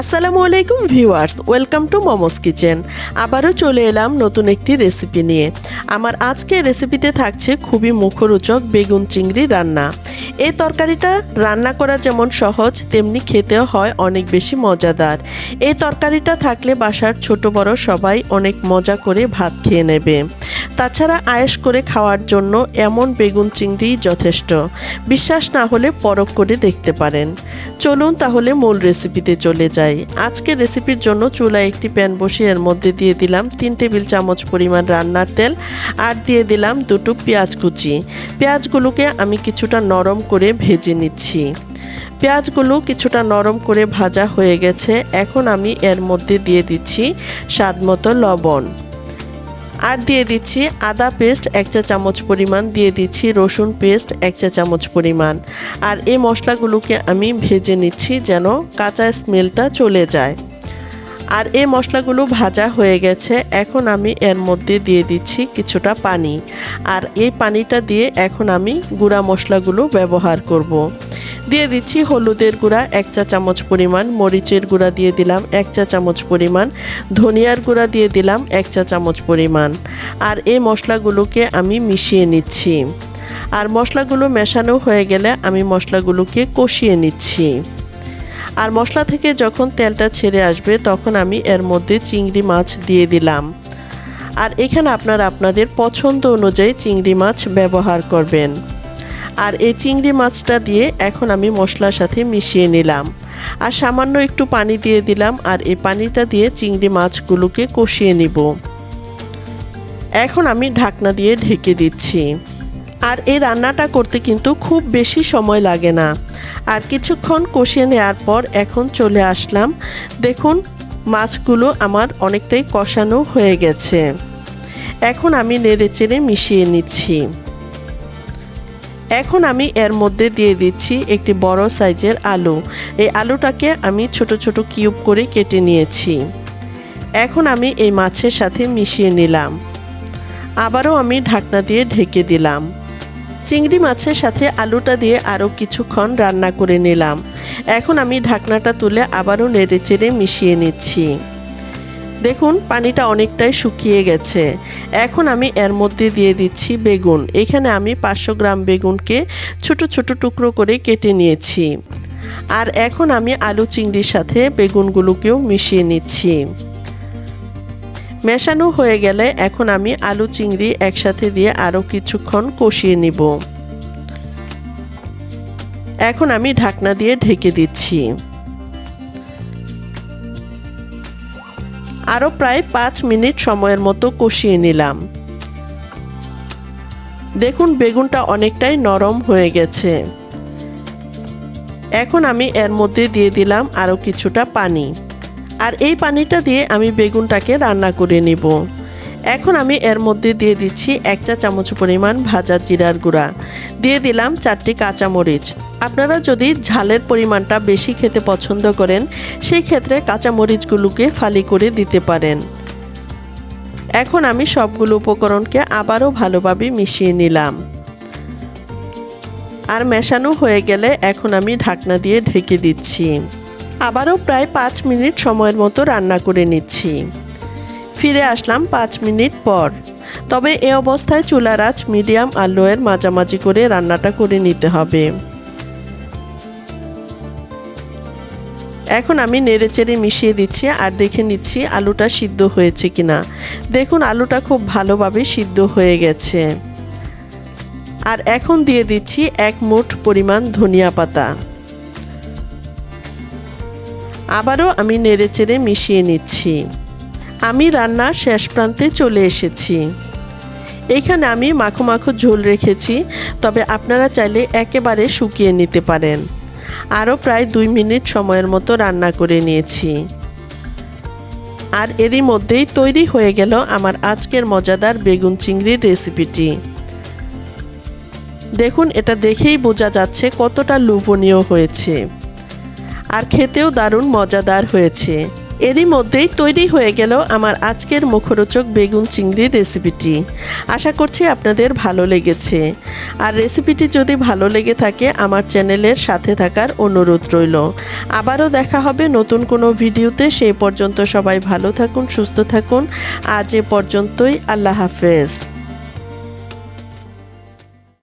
আসসালামু আলাইকুম viewers, welcome to momos kitchen. আবারও চলে এলাম নতুন একটি রেসিপি নিয়ে। আমার আজকে রেসিপিতে থাকছে খুবই মুখরোচক বেগুন চিংড়ি রান্না। এই তরকারিটা রান্না করা যেমন সহজ, তেমনি খেতেও হয় অনেক বেশি মজাদার। এই তরকারিটা থাকলে বাসার ছোট বড় সবাই অনেক মজা করে ভাত খেয়ে নেবে। তাছাড়া আয়েশ করে খাওয়ার জন্য এমন বেগুন চিংড়ি যথেষ্ট। বিশ্বাস না হলে পরখ করে দেখতে পারেন। চলুন তাহলে মূল রেসিপিতে চলে যাই। আজকের রেসিপির জন্য চুলায় একটি প্যান বসিয়ে এর মধ্যে দিয়ে দিলাম তিন টেবিল চামচ পরিমাণ রান্নার তেল আর দিয়ে দিলাম দুটো পেঁয়াজ কুচি। পেঁয়াজগুলোকে আমি কিছুটা নরম করে ভেজে নিচ্ছি। পেঁয়াজগুলো কিছুটা নরম করে ভাজা হয়ে গেছে। এখন আমি এর মধ্যে দিয়ে দিচ্ছি স্বাদ মতো লবণ। আর দিয়ে দিচ্ছি আদা পেস্ট এক চা চামচ পরিমাণ, দিয়ে দিচ্ছি রসুন পেস্ট এক চা চামচ পরিমাণ। আর এই মশলাগুলোকে আমি ভেজে নিচ্ছি যেন কাঁচা স্মেলটা চলে যায়। আর এই মশলাগুলো ভাজা হয়ে গেছে, এখন আমি এর মধ্যে দিয়ে দিচ্ছি কিছুটা পানি। আর এই পানিটা দিয়ে এখন আমি গুঁড়া মশলাগুলো ব্যবহার করব। দিয়ে দিচ্ছি হলুদের গুঁড়া, এক চা চামচ পরিমাণ, মরিচের গুঁড়া দিয়ে দিলাম, এক চা চামচ পরিমাণ, ধনিয়ার গুঁড়া দিয়ে দিলাম, এক চা চামচ পরিমাণ। আর এই মশলাগুলোকে আমি মিশিয়ে নিচ্ছি। আর মশলাগুলো মেশানো হয়ে গেলে আমি মশলাগুলোকে কষিয়ে নিচ্ছি। আর মশলা থেকে যখন তেলটা ছেড়ে আসবে, তখন আমি এর মধ্যে চিংড়ি মাছ দিয়ে দিলাম। আর এখানে আপনারা আপনাদের পছন্দ অনুযায়ী চিংড়ি মাছ ব্যবহার করবেন। আর এই চিংড়ি মাছটা দিয়ে এখন আমি মশলার সাথে মিশিয়ে নিলাম। আর সামান্য একটু পানি দিয়ে দিলাম আর এই পানিটা দিয়ে চিংড়ি মাছগুলোকে কষিয়ে নিব। এখন আমি ঢাকনা দিয়ে ঢেকে দিচ্ছি। আর এই রান্নাটা করতে কিন্তু খুব বেশি সময় লাগে না। আর কিছুক্ষণ কষিয়ে নেওয়ার পর এখন চলে আসলাম। দেখুন, মাছগুলো আমার অনেকটাই কষানো হয়ে গেছে। এখন আমি নেড়ে চেড়ে মিশিয়ে নিচ্ছি। এখন আমি এর মধ্যে দিয়ে দিচ্ছি একটি বড় সাইজের আলু। এই আলুটাকে আমি ছোট ছোট কিউব করে কেটে নিয়েছি। এখন আমি এই মাছের সাথে মিশিয়ে নিলাম। আবারও আমি ঢাকনা দিয়ে ঢেকে দিলাম। চিংড়ি মাছের সাথে আলুটা দিয়ে আরও কিছুক্ষণ রান্না করে নিলাম। এখন আমি ঢাকনাটা তুলে আবারও নেড়ে চেড়ে মিশিয়ে নিচ্ছি। দেখুন, পানিটা অনেকটাই শুকিয়ে গেছে। এখন আমি এর মধ্যে দিয়ে দিচ্ছি বেগুন। এখানে আমি পাঁচশো গ্রাম বেগুনকে ছোট ছোট টুকরো করে কেটে নিয়েছি। আর এখন আমি আলু চিংড়ির সাথে বেগুনগুলোকেও মিশিয়ে নিচ্ছি। মেশানো হয়ে গেলে এখন আমি আলু চিংড়ি একসাথে দিয়ে আরও কিছুক্ষণ কষিয়ে নিব। এখন আমি ঢাকনা দিয়ে ঢেকে দিচ্ছি। আরও প্রায় পাঁচ মিনিট সময়ের মতো কষিয়ে নিলাম। দেখুন বেগুনটা অনেকটাই নরম হয়ে গেছে। এখন আমি এর মধ্যে দিয়ে দিলাম আরও কিছুটা পানি। আর এই পানিটা দিয়ে আমি বেগুনটাকে রান্না করে নিব। এখন আমি এর মধ্যে দিয়ে দিচ্ছি এক চা চামচ পরিমাণ ভাজা জিরার গুঁড়া। দিয়ে দিলাম চারটি কাঁচামরিচ আপনারা যদি ঝালের পরিমাণটা বেশি খেতে পছন্দ করেন সেই ক্ষেত্রে কাঁচামরিচগুলোকে ফালি করে দিতে পারেন। এখন আমি সবগুলো উপকরণকে আবারও ভালোভাবে মিশিয়ে নিলাম। আর মেশানো হয়ে গেলে এখন আমি ঢাকনা দিয়ে ঢেকে দিচ্ছি। আবারও প্রায় পাঁচ মিনিট সময়ের মতো রান্না করে নিচ্ছি। ফিরে আসলাম পাঁচ মিনিট পর। তবে এ অবস্থায় চুলার আঁচ মিডিয়াম আর লোয়ের মাঝামাঝি করে রান্নাটা করে নিতে হবে। এখন আমি নেড়ে চেড়ে মিশিয়ে দিচ্ছি আর দেখে নিচ্ছি আলুটা সিদ্ধ হয়েছে কিনা। দেখুন, আলুটা খুব ভালোভাবে সিদ্ধ হয়ে গেছে। আর এখন দিয়ে দিচ্ছি এক মুঠ পরিমাণ ধনিয়া পাতা। আবারও আমি নেড়ে চেড়ে মিশিয়ে নিচ্ছি। আমি রান্নার শেষ প্রান্তে চলে এসেছি। এখানে আমি মাখো মাখো ঝোল রেখেছি, তবে আপনারা চাইলে একেবারে শুকিয়ে নিতে পারেন। আরও প্রায় দুই মিনিট সময়ের মতো রান্না করে নিয়েছি। আর এরই মধ্যেই তৈরি হয়ে গেল আমার আজকের মজাদার বেগুন চিংড়ির রেসিপিটি। দেখুন, এটা দেখেই বোঝা যাচ্ছে কতটা লোভনীয় হয়েছে। আর খেতেও দারুণ মজাদার হয়েছে। এরই মধ্যেই তৈরি হয়ে গেল আমার আজকের মুখরোচক বেগুন চিংড়ির রেসিপিটি। আশা করছি আপনাদের ভালো লেগেছে। আর রেসিপিটি যদি ভালো লেগে থাকে, আমার চ্যানেলের সাথে থাকার অনুরোধ রইল। আবারও দেখা হবে নতুন কোনো ভিডিওতে। সেই পর্যন্ত সবাই ভালো থাকুন, সুস্থ থাকুন। আজ এ পর্যন্তই, আল্লাহ হাফেজ।